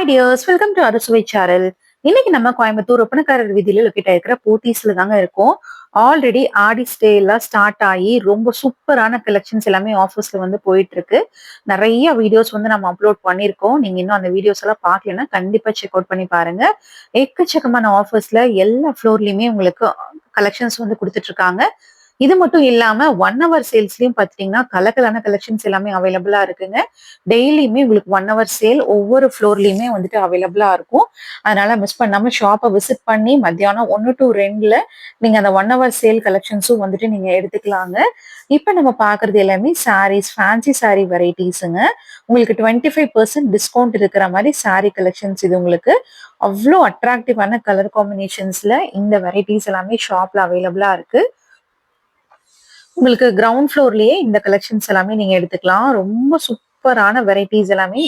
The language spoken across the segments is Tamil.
Hi dears welcome to Arusuvai channel இன்னைக்கு நம்ம கோயம்புத்தூர் ஒப்பனக்காரர் விதியில லொக்கேட் ஆயிருக்கிற போத்தீஸ்ல தாங்க இருக்கோம். ஆல்ரெடி ஆடி ஸ்டே எல்லாம் ஸ்டார்ட் ஆகி ரொம்ப சூப்பரான கலெக்ஷன்ஸ் எல்லாமே ஆஃபர்ஸ்ல வந்து போயிட்டு இருக்கு நிறைய வீடியோஸ் வந்து நம்ம அப்லோட் பண்ணியிருக்கோம். நீங்க இன்னும் அந்த வீடியோஸ் எல்லாம் பாக்கலன்னா கண்டிப்பா செக் அவுட் பண்ணி பாருங்க. எக்கச்சக்கமான ஆஃபர்ஸ்ல எல்லா ஃப்ளோர்லயுமே உங்களுக்கு கலெக்ஷன்ஸ் வந்து கொடுத்துட்டு இருக்காங்க. இது மட்டும் இல்லாம ஒன் ஹவர் சேல்ஸ்லயும் பாத்தீங்கன்னா கலக்கலான கலெக்ஷன்ஸ் எல்லாமே அவைலபிளா இருக்குங்க. டெய்லியுமே உங்களுக்கு ஒன் ஹவர் சேல் ஒவ்வொரு ஃப்ளோர்லயுமே வந்துட்டு அவைலபிளா இருக்கும். அதனால மிஸ் பண்ணாம ஷாப்பை விசிட் பண்ணி மத்தியானம் ஒன்னு டு ரெண்டுல நீங்க அந்த ஒன் ஹவர் சேல் கலெக்ஷன்ஸும் வந்துட்டு நீங்க எடுத்துக்கலாங்க. இப்ப நம்ம பாக்குறது எல்லாமே சாரீஸ் ஃபேன்சி சாரீ வெரைட்டிஸுங்க உங்களுக்கு டுவெண்ட்டி ஃபைவ் பர்சன்ட் டிஸ்கவுண்ட் இருக்கிற மாதிரி சாரீ கலெக்ஷன்ஸ் இது உங்களுக்கு. அவ்வளோ அட்ராக்டிவான கலர் காம்பினேஷன்ஸ்ல இந்த வெரைட்டிஸ் எல்லாமே ஷாப்ல அவைலபிளா இருக்கு. உங்களுக்கு கிரவுண்ட் ஃப்ளோர்லயே இந்த கலெக்ஷன்ஸ் எல்லாமே நீங்க எடுத்துக்கலாம். ரொம்ப சூப்பரான வெரைட்டிஸ் எல்லாமே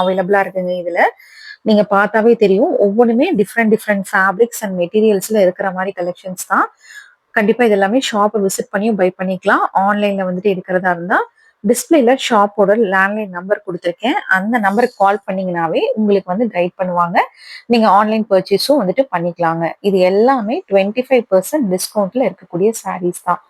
அவைலபிளா இருக்குங்க இதுல. நீங்க பார்த்தாவே தெரியும். ஒவ்வொன்றுமே டிஃப்ரெண்ட் டிஃப்ரெண்ட் ஃபேப்ரிக்ஸ் அண்ட் மெட்டீரியல்ஸ்ல இருக்கிற மாதிரி கலெக்ஷன்ஸ் தான். கண்டிப்பா இது எல்லாமே ஷாப்பை விசிட் பண்ணியும் பை பண்ணிக்கலாம். ஆன்லைன்ல வந்துட்டு எடுக்கிறதா இருந்தா டிஸ்பிளேல ஷாப்போட லேண்ட்லைன் நம்பர் கொடுத்துருக்கேன். அந்த நம்பருக்கு கால் பண்ணீங்கனாவே உங்களுக்கு வந்து கைட் பண்ணுவாங்க. நீங்க ஆன்லைன் பர்ச்சேஸும் வந்துட்டு பண்ணிக்கலாங்க. இது எல்லாமே டுவெண்ட்டி ஃபைவ் பர்சன்ட் டிஸ்கவுண்ட்ல இருக்கக்கூடிய சாரீஸ் தான்.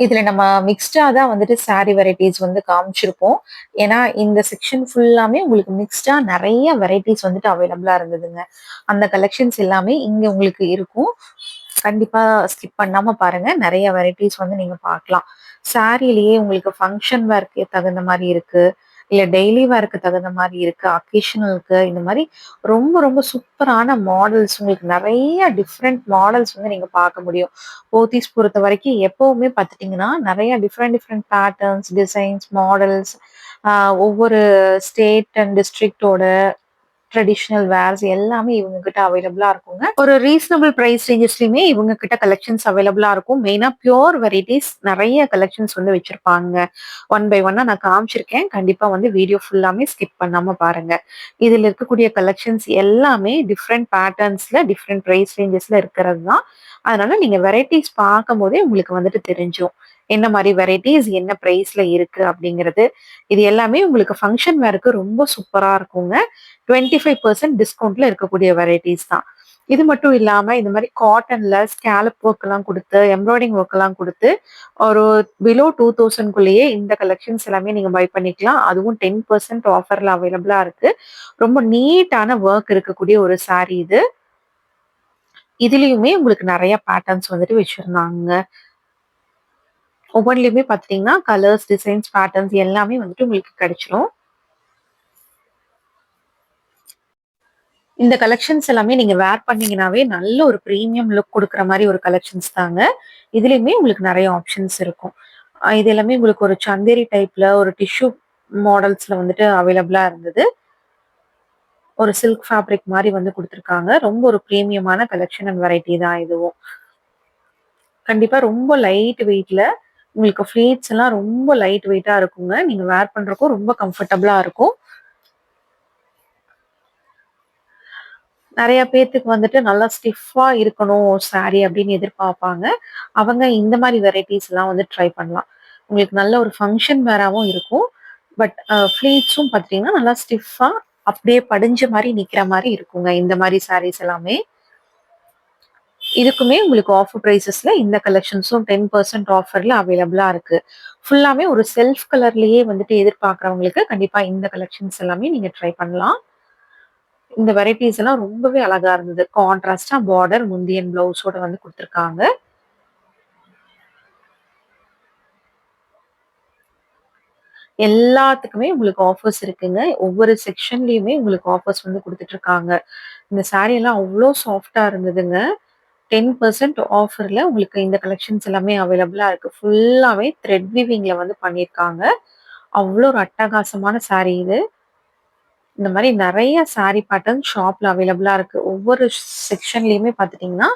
இதுல நம்ம மிக்ஸ்டா தான் வந்துட்டு சாரி வெரைட்டிஸ் வந்து காமிச்சிருப்போம். ஏன்னா இந்த செக்ஷன் ஃபுல்லாமே உங்களுக்கு மிக்ஸ்டா நிறைய வெரைட்டிஸ் வந்துட்டு அவைலபிளா இருந்ததுங்க. அந்த கலெக்ஷன்ஸ் எல்லாமே இங்க உங்களுக்கு இருக்கும். கண்டிப்பா ஸ்கிப் பண்ணாம பாருங்க. நிறைய வெரைட்டிஸ் வந்து நீங்க பார்க்கலாம். சாரிலேயே உங்களுக்கு ஃபங்க்ஷன் வேர்க்கு தகுந்த மாதிரி இருக்கு. இல்ல டெய்லி வேர்க்கு தகுந்த மாதிரி இருக்கு அக்கேஷனலுக்கு இந்த மாதிரி ரொம்ப ரொம்ப சூப்பரான மாடல்ஸ் உங்களுக்கு நிறைய டிஃப்ரெண்ட் மாடல்ஸ் வந்து நீங்க பார்க்க முடியும். போத்தீஸ் பொறுத்த வரைக்கும் எப்பவுமே பார்த்துட்டீங்கன்னா நிறைய different different patterns designs models ஒவ்வொரு ஸ்டேட் அண்ட் டிஸ்ட்ரிக்டோட ட்ரெடிஷ்னல் வேர்ஸ் எல்லாமே இவங்க கிட்ட அவைலபிளா இருக்குங்க. ஒரு ரீசனபிள் பிரைஸ் ரேஞ்சஸ்லயுமே இவங்க கிட்ட கலெக்ஷன்ஸ் அவைலபிளா இருக்கும் மெயினா பியோர் வெரைட்டிஸ் நிறைய கலெக்ஷன்ஸ் வந்து வச்சிருப்பாங்க. ஒன் பை ஒன்னா நான் காமிச்சிருக்கேன். கண்டிப்பா வந்து வீடியோ ஃபுல்லாமே ஸ்கிப் பண்ணாம பாருங்க. இதுல இருக்கக்கூடிய கலெக்ஷன்ஸ் எல்லாமே டிஃப்ரெண்ட் பேட்டர்ன்ஸ்ல டிஃப்ரெண்ட் பிரைஸ் ரேஞ்சஸ்ல இருக்கிறது தான். அதனால நீங்க வெரைட்டிஸ் பார்க்கும் போதே உங்களுக்கு வந்துட்டு தெரிஞ்சிடும் என்ன மாதிரி வெரைட்டிஸ் என்ன ப்ரைஸ்ல இருக்கு அப்படிங்கிறது இது எல்லாமே உங்களுக்கு ஃபங்க்ஷன் வேருக்கு ரொம்ப சூப்பரா இருக்குங்க. டுவெண்ட்டி ஃபைவ் பர்சன்ட் டிஸ்கவுண்ட்ல இருக்கக்கூடிய வெரைட்டிஸ் தான். இது மட்டும் இல்லாம இந்த மாதிரி காட்டன்ல ஸ்கேலப் ஒர்க் எல்லாம் கொடுத்து எம்ப்ராய்டிங் ஒர்க் எல்லாம் கொடுத்து ஒரு பிலோ டூ தௌசண்ட்குள்ளேயே இந்த கலெக்ஷன்ஸ் எல்லாமே நீங்க பை பண்ணிக்கலாம். அதுவும் டென் பர்சன்ட் ஆஃபர்ல அவைலபிளா இருக்கு. ரொம்ப நீட்டான ஒர்க் இருக்கக்கூடிய ஒரு சாரீ இது. இதுலயுமே உங்களுக்கு நிறைய பேட்டர்ன்ஸ் வந்துட்டு வச்சிருந்தாங்க. ஒவ்வொன்றிலுமே பார்த்தீங்கன்னா கலர்ஸ் டிசைன்ஸ் பேட்டர்ன்ஸ் எல்லாமே வந்துட்டு உங்களுக்கு கிடைச்சிரும். இந்த கலெக்ஷன்ஸ் எல்லாமே நீங்க வேர் பண்ணீங்கன்னாவே நல்ல ஒரு ப்ரீமியம் லுக் கொடுக்குற மாதிரி ஒரு கலெக்ஷன்ஸ் தாங்க. இதுலயுமே உங்களுக்கு நிறைய ஆப்ஷன்ஸ் இருக்கும். இது எல்லாமே உங்களுக்கு ஒரு சந்தேரி டைப்ல ஒரு டிஷ்யூ மாடல்ஸ்ல வந்துட்டு அவைலபிளா இருந்தது. ஒரு சில்க் ஃபேப்ரிக் மாதிரி வந்து கொடுத்துருக்காங்க. ரொம்ப ஒரு ப்ரீமியமான கலெக்ஷன் அண்ட் வெரைட்டி தான் இதுவும். கண்டிப்பா ரொம்ப லைட் வெயிட்ல உங்களுக்கு ஃப்ளேட்ஸ் எல்லாம் ரொம்ப லைட் வெயிட்டாக இருக்குங்க. நீங்கள் வேர் பண்ணுறக்கும் ரொம்ப கம்ஃபர்டபுளாக இருக்கும். நிறைய பேர்த்துக்கு வந்துட்டு நல்லா ஸ்டிஃபாக இருக்கணும் சாரி அப்படின்னு எதிர்பார்ப்பாங்க. அவங்க இந்த மாதிரி வெரைட்டிஸ் எல்லாம் வந்து ட்ரை பண்ணலாம். உங்களுக்கு நல்ல ஒரு ஃபங்க்ஷன் வேறாவும் இருக்கும். பட் ஃப்ளீட்ஸும் பார்த்தீங்கன்னா நல்லா ஸ்டிஃபாக அப்படியே படிஞ்ச மாதிரி நிற்கிற மாதிரி இருக்குங்க. இந்த மாதிரி சாரீஸ் எல்லாமே. இதுக்குமே உங்களுக்கு ஆஃபர் ப்ரைஸஸ்ல இந்த கலெக்ஷன்ஸும் டென் பர்சன்ட் ஆஃபர்ல அவைலபிளா இருக்கு. ஃபுல்லாமே ஒரு செல்ஃப் கலர்லயே வந்துட்டு எதிர்பார்க்குறவங்களுக்கு கண்டிப்பா இந்த கலெக்ஷன்ஸ் எல்லாமே நீங்க ட்ரை பண்ணலாம். இந்த வெரைட்டிஸ் எல்லாம் ரொம்பவே அழகா இருந்தது. கான்ட்ராஸ்டா பார்டர் முந்தியன் பிளவுஸோட வந்து கொடுத்துருக்காங்க. எல்லாத்துக்குமே உங்களுக்கு ஆஃபர்ஸ் இருக்குங்க. ஒவ்வொரு செக்ஷன்லயுமே உங்களுக்கு ஆஃபர்ஸ் வந்து கொடுத்துட்டு இருக்காங்க. இந்த சாரீ எல்லாம் அவ்வளோ சாஃப்டா இருந்ததுங்க. டென் பர்சன்ட் ஆஃபர்ல உங்களுக்கு இந்த கலெக்ஷன்ஸ் எல்லாமே அவைலபிளா இருக்கு. ஃபுல்லாவே த்ரெட் விவிங்ல வந்து பண்ணியிருக்காங்க அவ்வளோ ஒரு அட்டகாசமான சாரீ இது. இந்த மாதிரி நிறைய சாரீ பேட்டர்ன் ஷாப்ல அவைலபிளா இருக்கு. ஒவ்வொரு செக்ஷன்லயுமே பாத்துட்டீங்கன்னா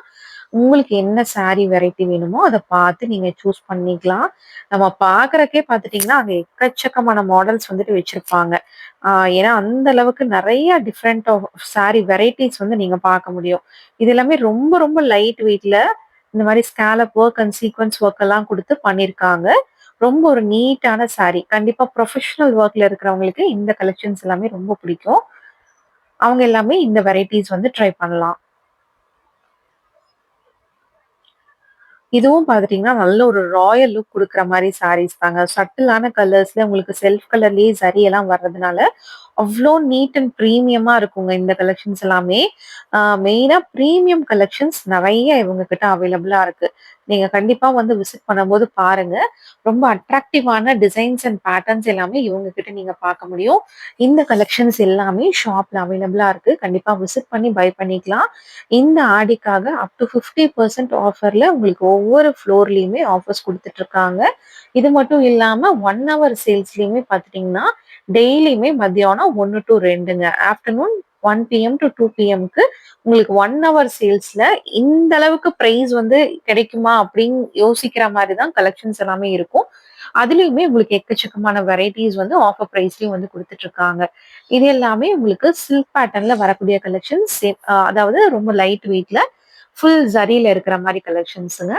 உங்களுக்கு என்ன சாரீ வெரைட்டி வேணுமோ அதை பார்த்து நீங்க சூஸ் பண்ணிக்கலாம். நம்ம பாக்குறக்கே பார்த்துட்டீங்கன்னா அங்க எக்கச்சக்கமான மாடல்ஸ் வந்துட்டு வச்சிருப்பாங்க. ஏன்னா அந்த அளவுக்கு நிறைய டிஃப்ரெண்ட் ஆஃப் சாரீ வெரைட்டிஸ் வந்து நீங்க பார்க்க முடியும். இது எல்லாமே ரொம்ப ரொம்ப லைட் வெயிட்ல இந்த மாதிரி scallop work and sequence work எல்லாம் கொடுத்து பண்ணியிருக்காங்க ரொம்ப ஒரு நீட்டான சாரீ கண்டிப்பா ப்ரொஃபஷனல் ஒர்க்ல இருக்கிறவங்களுக்கு இந்த கலெக்ஷன்ஸ் எல்லாமே ரொம்ப பிடிக்கும். அவங்க எல்லாமே இந்த வெரைட்டிஸ் வந்து ட்ரை பண்ணலாம். இதுவும் பார்த்துட்டீங்கன்னா, நல்ல ஒரு ராயல் லுக் குடுக்குற மாதிரி சாரீஸ் தாங்க. சட்டிலான கலர்ஸ்ல உங்களுக்கு செல்ஃப் கலர்லயே சரியெல்லாம் வர்றதுனால, அவ்வளோ நீட் அண்ட் ப்ரீமியமாக இருக்குங்க இந்த கலெக்ஷன்ஸ் எல்லாமே. மெயினாக மெயினா கலெக்ஷன்ஸ் நிறைய இவங்க கிட்ட அவைலபிளா இருக்கு. நீங்க கண்டிப்பா வந்து விசிட் பண்ணும்போது பாருங்க. ரொம்ப அட்ராக்டிவான டிசைன்ஸ் அண்ட் பேட்டர்ன்ஸ் எல்லாமே இவங்க கிட்ட நீங்க பார்க்க முடியும். இந்த கலெக்ஷன்ஸ் எல்லாமே ஷாப்ல அவைலபிளா இருக்கு. கண்டிப்பா விசிட் பண்ணி பை பண்ணிக்கலாம். இந்த ஆடிக்காக அப் டூ 50% ஆஃபர்ல உங்களுக்கு ஒவ்வொரு ஃப்ளோர்லயுமே ஆஃபர்ஸ் கொடுத்துட்டு இருக்காங்க. இது மட்டும் இல்லாம ஒன் ஹவர் சேல்ஸ்லயுமே பார்த்துட்டிங்கன்னா டெய்லியுமே மத்தியானம் ஒன்று to ரெண்டுங்க afternoon one PM to two பிஎம்க்கு உங்களுக்கு ஒன் ஹவர் சேல்ஸ்ல இந்த அளவுக்கு ப்ரைஸ் வந்து கிடைக்குமா அப்படின்னு யோசிக்கிற மாதிரி தான் கலெக்ஷன்ஸ் எல்லாமே இருக்கும். அதுலயுமே உங்களுக்கு எக்கச்சக்கமான வெரைட்டிஸ் வந்து ஆஃபர் ப்ரைஸ்லேயும் வந்து கொடுத்துட்ருக்காங்க இது எல்லாமே உங்களுக்கு சில்க் பேட்டர்ன்ல வரக்கூடிய கலெக்ஷன்ஸ். அதாவது ரொம்ப லைட் வெயிட்ல ஃபுல் ஜரில இருக்கிற மாதிரி கலெக்ஷன்ஸுங்க.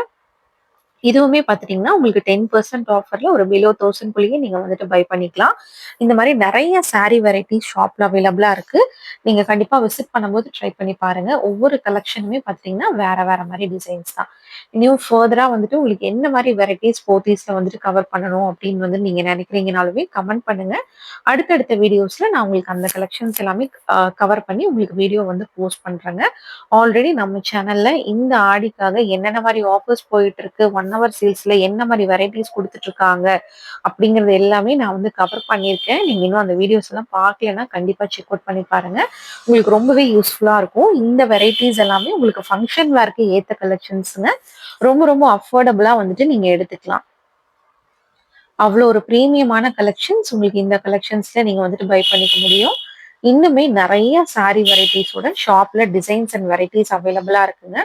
இதுவுமே பார்த்துட்டிங்கன்னா உங்களுக்கு 10% ஆஃபர்ல ஒரு பிலோ தௌசண்ட் குள்ளேயே நீங்க வந்துட்டு பை பண்ணிக்கலாம். இந்த மாதிரி நிறைய சாரீ வெரைட்டி ஷாப்ல அவைலபிளா இருக்கு. நீங்க கண்டிப்பா விசிட் பண்ணும்போது ட்ரை பண்ணி பாருங்க. ஒவ்வொரு கலெக்ஷனுமே பார்த்தீங்கன்னா, வேற வேற மாதிரி டிசைன்ஸ் தான். இன்னும் ஃபர்தரா வந்துட்டு உங்களுக்கு என்ன மாதிரி வெரைட்டிஸ் போத்தீஸ்ல வந்துட்டு கவர் பண்ணணும் அப்படின்னு வந்து நீங்க நினைக்கிறீங்கனாலுமே கமெண்ட் பண்ணுங்க. அடுத்தடுத்த வீடியோஸ்ல நான் உங்களுக்கு அந்த கலெக்ஷன்ஸ் எல்லாமே கவர் பண்ணி உங்களுக்கு வீடியோ வந்து போஸ்ட் பண்றேங்க. ஆல்ரெடி நம்ம சேனல்ல இந்த ஆடிக்காக என்னென்ன மாதிரி ஆஃபர்ஸ் போயிட்டு இருக்கு, ஒன் ஹவர் சேல்ஸ்ல என்ன மாதிரி வெரைட்டிஸ் குடுத்துட்டு இருக்காங்க, அப்படிங்கிறது எல்லாமே நான் வந்து கவர் பண்ணியிருக்கேன். நீங்க இன்னும் அந்த வீடியோஸ் எல்லாம் பார்க்கலன்னா கண்டிப்பா செக் அவுட் பண்ணி பாருங்க. உங்களுக்கு ரொம்பவே யூஸ்ஃபுல்லா இருக்கும். இந்த வெரைட்டிஸ் எல்லாமே உங்களுக்கு ஃபங்க்ஷன் வேர்க்கு ஏத்த கலெக்ஷன்ஸ்ங்க. ரொம்ப ரொம்ப அஃபோர்டபுளா வந்துட்டு நீங்க எடுத்துக்கலாம். அவ்வளோ ஒரு பிரீமியமான கலெக்ஷன்ஸ் உங்களுக்கு இந்த கலெக்ஷன்ஸ்ல நீங்க வந்துட்டு பை பண்ணிக்க முடியும். இன்னுமே நிறைய சாரி வெரைட்டிஸோட ஷாப்ல டிசைன்ஸ் அண்ட் வெரைட்டிஸ் அவைலபிளா இருக்குங்க.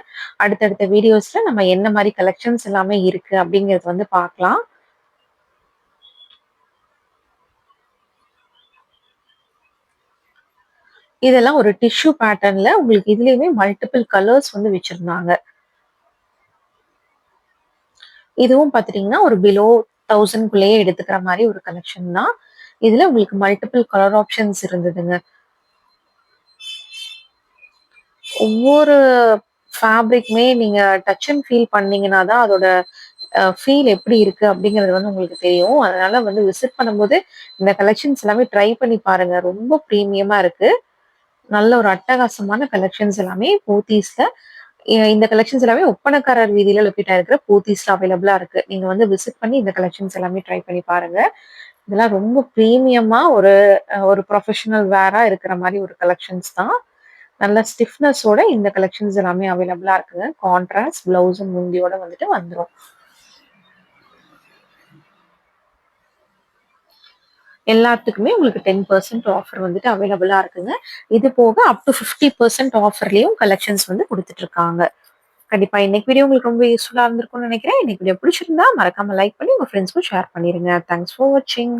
அடுத்தடுத்த வீடியோஸ்ல நம்ம என்ன மாதிரி கலெக்ஷன்ஸ் எல்லாமே இருக்கு அப்படிங்கிறது வந்து பார்க்கலாம். இதெல்லாம் ஒரு டிஷ்யூ பேட்டர்ன்ல உங்களுக்கு இதுலயுமே மல்டிபிள் கலர்ஸ் வந்து வச்சிருந்தாங்க. இதுவும் பாத்துட்டீங்கன்னா ஒரு பிலோ தௌசண்ட் குள்ளேயே எடுத்துக்கிற மாதிரி ஒரு கலெக்ஷன் தான். இதுல உங்களுக்கு மல்டிபிள் கலர் ஆப்ஷன்ஸ் இருந்ததுங்க. ஒவ்வொரு ஃபேப்ரிக்குமே நீங்க டச் அண்ட் ஃபீல் பண்ணீங்கன்னா தான் அதோட ஃபீல் எப்படி இருக்கு அப்படிங்கிறது வந்து உங்களுக்கு தெரியும். அதனால வந்து விசிட் பண்ணும்போது இந்த கலெக்ஷன்ஸ் எல்லாமே ட்ரை பண்ணி பாருங்க. ரொம்ப ப்ரீமியமா இருக்கு. நல்ல ஒரு அட்டகாசமான கலெக்ஷன்ஸ் எல்லாமே போத்தீஸ்ல இந்த கலெக்ஷன்ஸ் எல்லாமே ஒப்பனக்காரர் வீதியில லொக்கேட் ஆயிருக்கிற போத்தீஸ்ல அவைலபிளா இருக்கு. நீங்க வந்து விசிட் பண்ணி இந்த கலெக்ஷன்ஸ் எல்லாமே ட்ரை பண்ணி பாருங்க. இதெல்லாம் ரொம்ப ப்ரீமியமா ஒரு ஒரு ப்ரொஃபஷனல் வேரா இருக்கிற மாதிரி ஒரு கலெக்ஷன்ஸ் தான். நல்ல ஸ்டிஃப்னஸோட இந்த கலெக்ஷன்ஸ் எல்லாமே அவைலபிளா இருக்குங்க. கான்ட்ராஸ்ட் பிளவுஸும் முந்தியோட வந்துட்டு வந்துரும். எல்லாத்துக்குமே உங்களுக்கு 10% ஆஃபர் வந்துட்டு அவைலபிளா இருக்குங்க. இது போக அப் டு பிப்டி பர்சன்ட் ஆஃபர்லயும் கலெக்ஷன்ஸ் வந்து குடுத்துட்டு இருக்காங்க. கண்டிப்பா இன்னைக்கு வீடியோ உங்களுக்கு ரொம்ப யூஸ்ஃபுல்லா இருந்திருக்கும்னு நினைக்கிறேன். இன்னைக்கு வீடியோ பிடிச்சிருந்தா மறக்காம லைக் பண்ணி உங்க ஃப்ரெண்ட்ஸ்க்கும் ஷேர் பண்ணிருங்க. தேங்க்ஸ் ஃபார் வாட்சிங்.